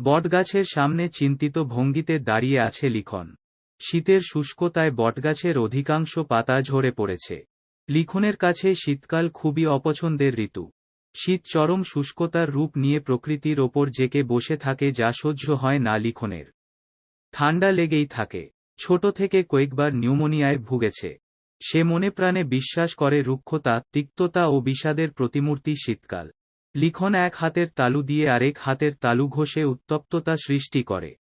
বটগাছের সামনে চিন্তিত ভঙ্গিতে দাঁড়িয়ে আছে লিখন। শীতের শুষ্কতায় বটগাছের অধিকাংশ পাতা ঝরে পড়েছে। লিখনের কাছে শীতকাল খুবই অপছন্দের ঋতু। শীত চরম শুষ্কতার রূপ নিয়ে প্রকৃতির ওপর জেকে বসে থাকে যা সহ্য হয় না লিখনের। ঠান্ডা লেগেই থাকে। ছোট থেকে কয়েকবার নিউমোনিয়ায় ভুগেছে। সে মনে প্রাণে বিশ্বাস করে রুক্ষতা, তিক্ততা ও বিষাদের প্রতিমূর্তি শীতকাল। লিখন এক হাতের তালু দিয়ে আরেক হাতের তালু ঘষে উত্তপ্ততা সৃষ্টি করে।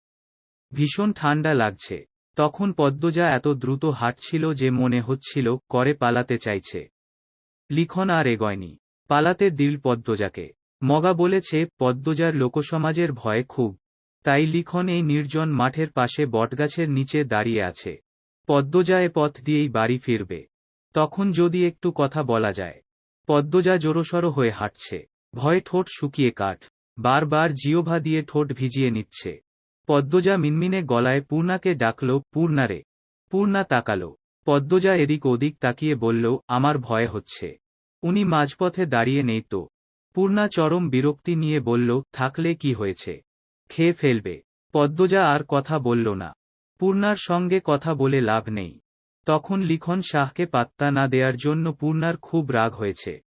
ভীষণ ঠান্ডা লাগছে। তখন পদ্মজা এত দ্রুত হাঁটছিল যে মনে হচ্ছিল, করে পালাতে চাইছে। লিখন আর এগয়নি। পালাতে দিল পদ্মজাকে। মগা বলেছে, পদ্মজার লোকসমাজের ভয়ে খুব। তাই লিখন এই নির্জন মাঠের পাশে বটগাছের নিচে দাঁড়িয়ে আছে। পদ্মজা এ পথ দিয়েই বাড়ি ফিরবে। তখন যদি একটু কথা বলা যায়। পদ্মজা জোরসড় হয়ে হাঁটছে। ভয়ে ঠোঁট শুকিয়ে কাঠ। বারবার জিওভা দিয়ে ঠোঁট ভিজিয়ে নিচ্ছে। পদ্মজা মিনমিনে গলায় পূর্ণাকে ডাকল পূর্ণারে পূর্ণা তাকালো। পদ্মজা এদিক ওদিক তাকিয়ে বলল, আমার ভয় হচ্ছে। উনি মাঝপথে দাঁড়িয়ে নেই তো? পূর্ণা চরম বিরক্তি নিয়ে বলল, থাকলে কি হয়েছে? খেয়ে ফেলবে। পদ্মজা আর কথা বলল না। পূর্ণার সঙ্গে কথা বলে লাভ নেই। তখন লিখন শাহকে পাত্তা না দেওয়ার জন্য পূর্ণার খুব রাগ হয়েছে।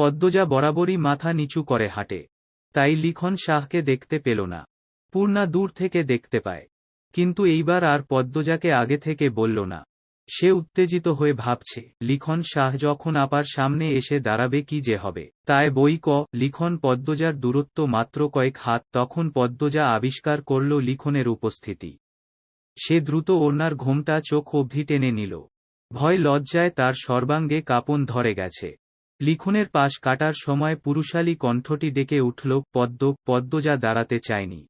পদ্মজা বরাবরই মাথা নিচু করে হাঁটে। তাই লিখন শাহকে দেখতে পেল না। পূর্ণা দূর থেকে দেখতে পায়। কিন্তু এইবার আর পদ্মজাকে আগে থেকে বলল না। সে উত্তেজিত হয়ে ভাবছে, লিখন শাহ যখন আপার সামনে এসে দাঁড়াবে কি যে হবে। তাই বই ক, লিখন পদ্মজার দূরত্ব মাত্র কয়েক হাত, তখন পদ্মজা আবিষ্কার করল লিখনের উপস্থিতি। সে দ্রুত ওড়নার ঘোমটা চোখ অবধি টেনে নিল। ভয় লজ্জায় তার সর্বাঙ্গে কাপন ধরে গেছে। লিখনের পাশ কাটার সময় পুরুষালী কণ্ঠটি ডেকে উঠল, পদ্ম পদ্মজা দাঁড়াতে চায়নি।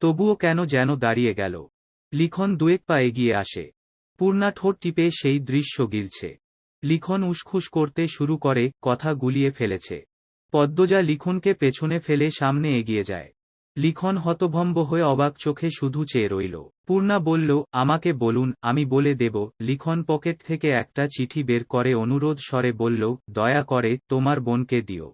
তবুও কেন যেন দাঁড়িয়ে গেল। লিখন দুয়েক পা এগিয়ে আসে। পূর্ণা ঠোঁট টিপে সেই দৃশ্য গিলছে। লিখন উসখুস করতে শুরু করে, কথা গুলিয়ে ফেলেছে। পদ্মজা লিখনকে পেছনে ফেলে সামনে এগিয়ে যায়। লিখন হতভম্ব হয়ে অবাক চোখে শুধু চেয়ে রইল। পূর্ণা বলল, আমাকে বলুন, আমি বলে দেব। লিখন পকেট থেকে একটা চিঠি বের করে অনুরোধ স্বরে বলল, দয়া করে তোমার বোনকে দিও।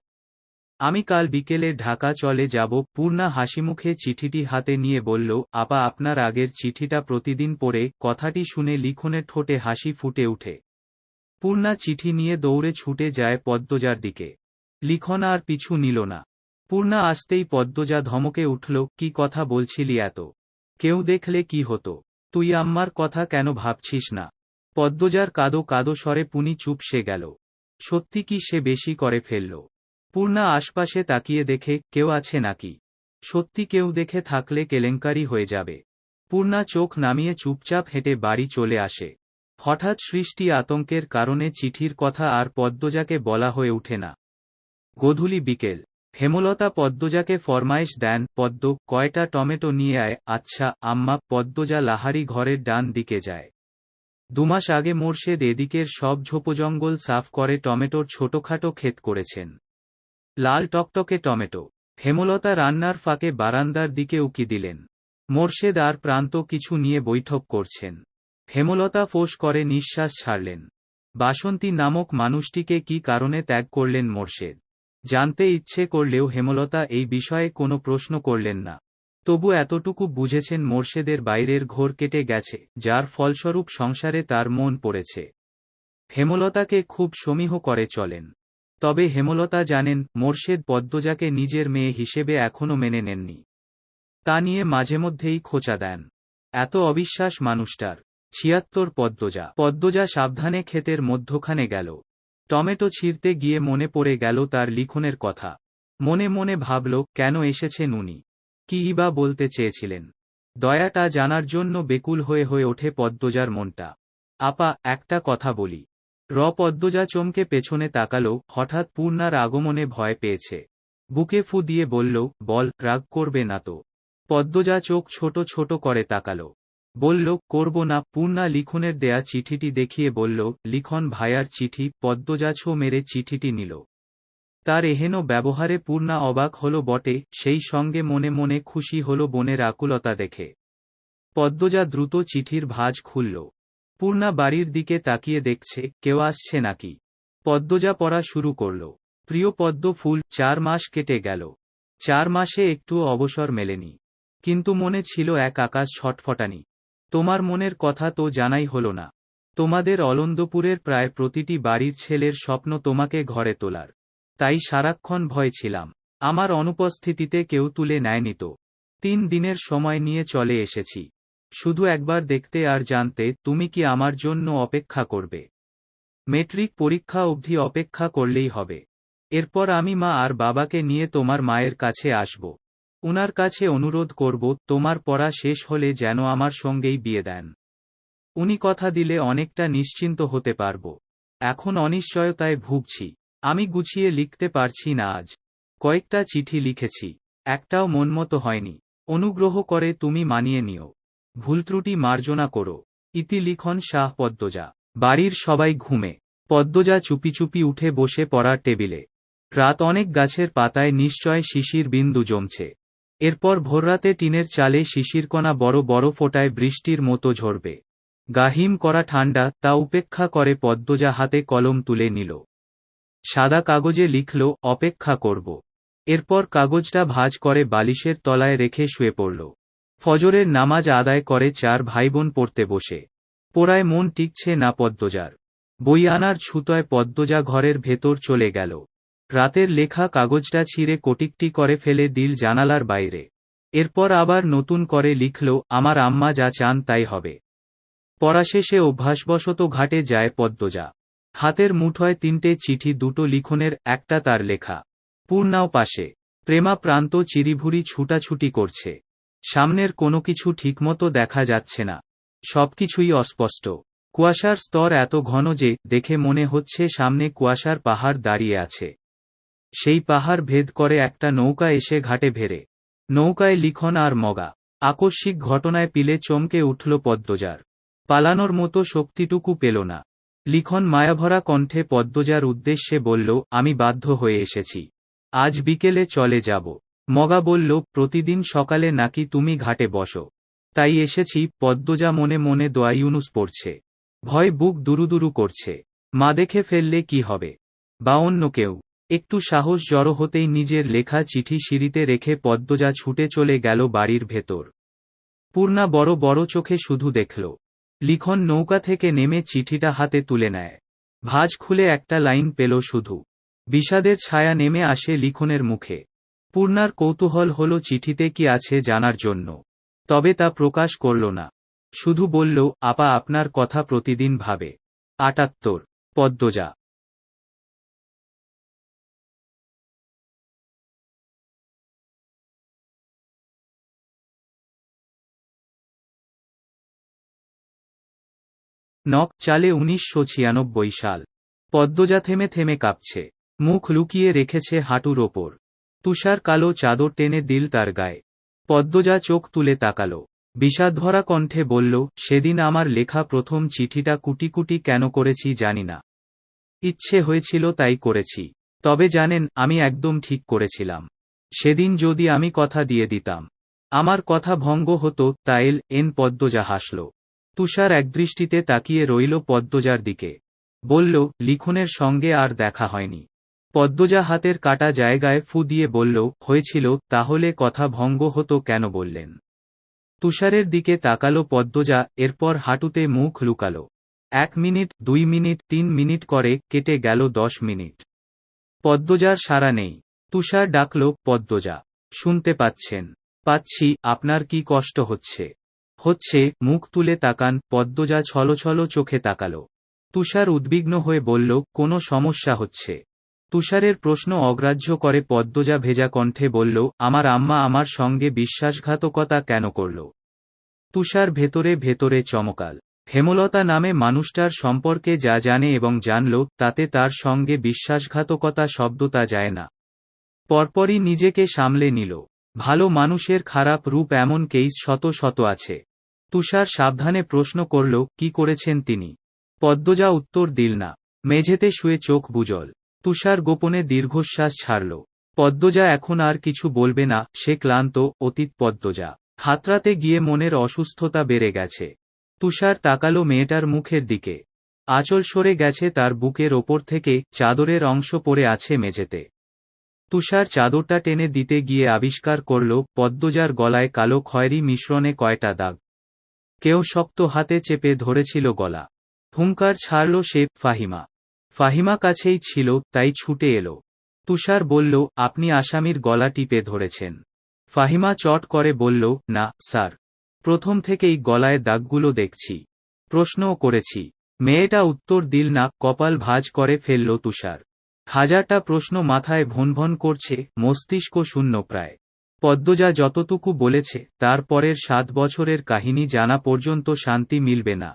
আমি কাল বিকেলে ঢাকা চলে যাব। পূর্ণা হাসিমুখে চিঠিটি হাতে নিয়ে বলল, আপা, আপনার আগের চিঠিটা প্রতিদিন পড়ে। কথাটি শুনে লিখনের ঠোঁটে হাসি ফুটে উঠে পূর্ণা চিঠি নিয়ে দৌড়ে ছুটে যায় পদ্মজার দিকে। লিখন আর পিছু নিল না। পূর্ণা আসতেই পদ্মজা ধমকে উঠল, কি কথা বলছিলি এত? কেউ দেখলে কি হতো? তুই আম্মার কথা কেন ভাবছিস না? পদ্মজার কাদো কাদো স্বরে পুনি চুপ সে গেল। সত্যি কি সে বেশি করে ফেলল? পূর্ণা আশপাশে তাকিয়ে দেখে, কেউ আছে নাকি? সত্যি কেউ দেখে থাকলে কেলেঙ্কারি হয়ে যাবে। পূর্ণা চোখ নামিয়ে চুপচাপ হেঁটে বাড়ি চলে আসে। হঠাৎ সৃষ্টি আতঙ্কের কারণে চিঠির কথা আর পদ্মজাকে বলা হয়ে উঠে না। গধূলি বিকেল। হেমলতা পদ্মজাকে ফরমাইশ দেন, পদ্ম, কয়টা টমেটো নিয়ে আয় আচ্ছা আম্মা, পদ্মজা লাহারি ঘরের ডান দিকে যায়। দুমাস আগে মোর্শেদ এদিকের সব ঝোপজঙ্গল সাফ করে টমেটোর ছোটখাটো ক্ষেত করেছেন। লাল টকটকে টমেটো। হেমলতা রান্নার ফাঁকে বারান্দার দিকে উকি দিলেন। মোর্শেদ আর প্রান্ত কিছু নিয়ে বৈঠক করছেন। হেমলতা ফোঁস করে নিঃশ্বাস ছাড়লেন। বাসন্তী নামক মানুষটিকে কি কারণে ত্যাগ করলেন মোর্শেদ? জানতে ইচ্ছে করলেও হেমলতা এই বিষয়ে কোনো প্রশ্ন করলেন না। তবু এতটুকু বুঝেছেন মোর্শেদের বাইরের ঘোর কেটে গেছে, যার ফলস্বরূপ সংসারে তার মন পড়েছে। হেমলতাকে খুব সমীহ করে চলেন। তবে হেমলতা জানেন, মোর্শেদ পদ্মজাকে নিজের মেয়ে হিসেবে এখনও মেনে নেননি। তা নিয়ে মাঝে মধ্যেই খোঁচা দেন। এত অবিশ্বাস মানুষটার। ছিয়াত্তর পদ্মজা। পদ্মজা সাবধানে ক্ষেতের মধ্যখানে গেল। টমেটো ছিঁড়তে গিয়ে মনে পড়ে গেল তার লিখনের কথা। মনে মনে ভাবল, কেন এসেছেন উনি কি বা বলতে চেয়েছিলেন? দয়াটা জানার জন্য বেকুল হয়ে হয়ে ওঠে পদ্মজার মনটা। আপা, একটা কথা বলি। র পদ্মজা চমকে পেছনে তাকালো, হঠাৎ পূর্ণার আগমনে ভয় পেয়েছে। বুকে ফু দিয়ে বলল, বল, রাগ করবে না তো। পদ্মজা চোখ ছোট ছোট করে তাকালো। বলল, করব না। পূর্ণা লিখনের দেয়া চিঠিটি দেখিয়ে বলল, লিখন ভায়ার চিঠি পদ্মজা ছো মেরে চিঠিটি নিল। তার এহেন ব্যবহারে পূর্ণা অবাক হল বটে, সেই সঙ্গে মনে মনে খুশি হল বোনের আকুলতা দেখে। পদ্মজা দ্রুত চিঠির ভাজ খুলল। পূর্ণা বাড়ির দিকে তাকিয়ে দেখছে, কেউ আসছে নাকি? পদ্মজা পড়া শুরু করল। প্রিয় পদ্ম ফুল, চার মাস কেটে গেল। চার মাসে একটু অবসর মেলেনি। কিন্তু মনে ছিল এক আকাশ ছটফটানি। তোমার মনের কথা তো জানাই হল না। তোমাদের অলন্দপুরের প্রায় প্রতিটি বাড়ির ছেলের স্বপ্ন তোমাকে ঘরে তোলার। তাই সারাক্ষণ ভয় ছিলাম। আমার অনুপস্থিতিতে কেউ তুলে নেয়নি তো। তিন দিনের সময় নিয়ে চলে এসেছি। শুধু একবার দেখতে আর জানতে তুমি কি আমার জন্য অপেক্ষা করবে। মেট্রিক পরীক্ষা অবধি অপেক্ষা করলেই হবে। এরপর আমি মা আর বাবাকে নিয়ে তোমার মায়ের কাছে আসব। উনার কাছে অনুরোধ করব, তোমার পড়া শেষ হলে যেন আমার সঙ্গেই বিয়ে দেন। উনি কথা দিলে অনেকটা নিশ্চিন্ত হতে পারব। এখন অনিশ্চয়তায় ভুগছি। আমি গুছিয়ে লিখতে পারছি না আজ। কয়েকটা চিঠি লিখেছি। একটাও মনমতো হয়নি। অনুগ্রহ করে তুমি মানিয়ে নিও। ভুলত্রুটি মার্জনা করো। ইতি লিখন শাহ পদ্মজা। বাড়ির সবাই ঘুমে। পদ্মজা চুপি চুপি উঠে বসে পড়ার টেবিলে। রাত অনেক গাছের পাতায় নিশ্চয় শিশির বিন্দু জমছে। এরপর ভোররাতে টিনের চালে শিশিরকণা বড় বড় ফোটায় বৃষ্টির মতো ঝরবে। গাহিম করা ঠান্ডা তা উপেক্ষা করে পদ্মজা হাতে কলম তুলে নিল। সাদা কাগজে লিখল, অপেক্ষা করব। এরপর কাগজটা ভাজ করে বালিশের তলায় রেখে শুয়ে পড়ল। ফজরের নামাজ আদায় করে চার ভাইবোন পড়তে বসে। পোড়ায় মন টিকছে না পদ্মজার। বই আনার ছুতোয় পদ্মজা ঘরের ভেতর চলে গেল। রাতের লেখা কাগজটা ছিঁড়ে কোটিকটি করে ফেলে দিল জানালার বাইরে। এরপর আবার নতুন করে লিখল, আমার আম্মা যা চান তাই হবে। পড়াশেষে অভ্যাসবশত ঘাটে যায় পদ্মজা। হাতের মুঠোয় তিনটে চিঠি, দুটো লিখনের, একটা তার লেখা। পূর্ণাও পাশে। প্রেমা প্রান্ত চিরিভুরি ছুটাছুটি করছে। সামনের কোনো কিছু ঠিকমতো দেখা যাচ্ছে না। সবকিছুই অস্পষ্ট। কুয়াশার স্তর এত ঘন যে, দেখে মনে হচ্ছে সামনে কুয়াশার পাহাড় দাঁড়িয়ে আছে। সেই পাহাড় ভেদ করে একটা নৌকা এসে ঘাটে ভেরে নৌকায় লিখন আর মগা। আকস্মিক ঘটনায় পিলে চমকে উঠল পদ্মজার। পালানোর মতো শক্তিটুকু পেল না। লিখন মায়াভরা কণ্ঠে পদ্মজার উদ্দেশ্যে বলল, আমি বাধ্য হয়ে এসেছি। আজ বিকেলে চলে যাব। মগা বলল, প্রতিদিন সকালে নাকি তুমি ঘাটে বসো। তাই এসেছি। পদ্মজা মনে মনে দোয়া ইউনুস পড়ছে। ভয় বুক দুরুদুরু করছে। মা দেখে ফেললে কি হবে? বা অন্য কেউ। একটু সাহস জড়ো হতেই নিজের লেখা চিঠি সিঁড়িতে রেখে পদ্মজা ছুটে চলে গেল বাড়ির ভেতর। পূর্ণা বড় বড় চোখে শুধু দেখল। লিখন নৌকা থেকে নেমে চিঠিটা হাতে তুলে নেয়। ভাজ খুলে একটা লাইন পেল শুধু। বিষাদের ছায়া নেমে আসে লিখনের মুখে। পূর্ণার কৌতূহল হল চিঠিতে কি আছে জানার জন্য। তবে তা প্রকাশ করল না। শুধু বলল, আপা আপনার কথা প্রতিদিন ভাবে। আটাত্তর, পদ্মজা। নক চালে উনিশশো ছিয়ানব্বই সাল। পদ্মজা থেমে থেমে কাঁপছে। মুখ লুকিয়ে রেখেছে হাঁটুর ওপর। তুষার কালো চাদর টেনে দিল তার গায়ে। পদ্মজা চোখ তুলে তাকাল। বিষাদভরা কণ্ঠে বলল, সেদিন আমার লেখা প্রথম চিঠিটা কুটি কুটি কেন করেছি জানি না। ইচ্ছে হয়েছিল তাই করেছি। তবে জানেন, আমি একদম ঠিক করেছিলাম। সেদিন যদি আমি কথা দিয়ে দিতাম। আমার কথা ভঙ্গ হতো, তাইল, এন পদ্মজা হাসল। তুষার একদৃষ্টিতে তাকিয়ে রইল পদ্মজার দিকে। বলল, লিখনের সঙ্গে আর দেখা হয়নি। পদ্মজা হাতের কাটা জায়গায় ফু দিয়ে বলল, হয়েছিল, তাহলে কথা ভঙ্গ হতো কেন বললেন? তুষারের দিকে তাকালো পদ্মজা, এরপর হাঁটুতে মুখ লুকালো। এক মিনিট, দুই মিনিট, তিন মিনিট করে কেটে গেল দশ মিনিট। পদ্মজার সারা নেই। তুষার ডাকল, পদ্মজা, শুনতে পাচ্ছেন। পাচ্ছি, আপনার কি কষ্ট হচ্ছে? হচ্ছে, মুখ তুলে তাকান, পদ্মজা ছলছল চোখে তাকাল। তুষার উদ্বিগ্ন হয়ে বলল, কোনো সমস্যা হচ্ছে? তুষারের প্রশ্ন অগ্রাহ্য করে পদ্মজা ভেজা কণ্ঠে বলল, আমার আম্মা আমার সঙ্গে বিশ্বাসঘাতকতা কেন করল? তুষার ভেতরে ভেতরে চমকাল। হেমলতা নামে মানুষটার সম্পর্কে যা জানে এবং জানল, তাতে তার সঙ্গে বিশ্বাসঘাতকতা শব্দতা যায় না। পরপরই নিজেকে সামলে নিল। ভালো মানুষের খারাপ রূপ এমন কেইস শত শত আছে। তুষার সাবধানে প্রশ্ন করল, কি করেছেন তিনি? পদ্মজা উত্তর দিল, না, মেঝেতে শুয়ে চোখ বুজল। তুষার গোপনে দীর্ঘশ্বাস ছাড়ল। পদ্মজা, এখন আর কিছু বলবে না, সে ক্লান্ত, অতীত পদ্মজা। হাতরাতে গিয়ে মনের অসুস্থতা বেড়ে গেছে। তুষার তাকালো মেয়েটার মুখের দিকে। আঁচল সরে গেছে তার বুকের ওপর থেকে, চাদরের অংশ পড়ে আছে মেঝেতে। তুষার চাদরটা টেনে দিতে গিয়ে আবিষ্কার করল, পদ্মজার গলায় কালো খয়েরি মিশ্রণে কয়টা দাগ। কেউ শক্ত হাতে চেপে ধরেছিল গলা। হুঙ্কার ছাড়ল সে ফাহিমা। ফাহিমা কাছেই ছিল, তাই ছুটে এলো। তুষার বলল, আপনি আসামির গলা টিপে ধরেছেন। ফাহিমা চট করে বলল, না, স্যার। প্রথম থেকেই গলায় দাগগুলো দেখছি। প্রশ্নও করেছি। মেয়েটা উত্তর দিল না, কপাল ভাজ করে ফেলল তুষার। হাজারটা প্রশ্ন মাথায় ভনভন করছে, মস্তিষ্ক শূন্য প্রায়। পদ্মজা যতটুকু বলেছে, তার পরের সাত বছরের কাহিনী জানা পর্যন্ত শান্তি মিলবে না।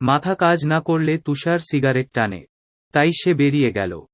মাথা কাজ না করলে তুষার সিগারেট টানে। তাই সে বেরিয়ে গেল।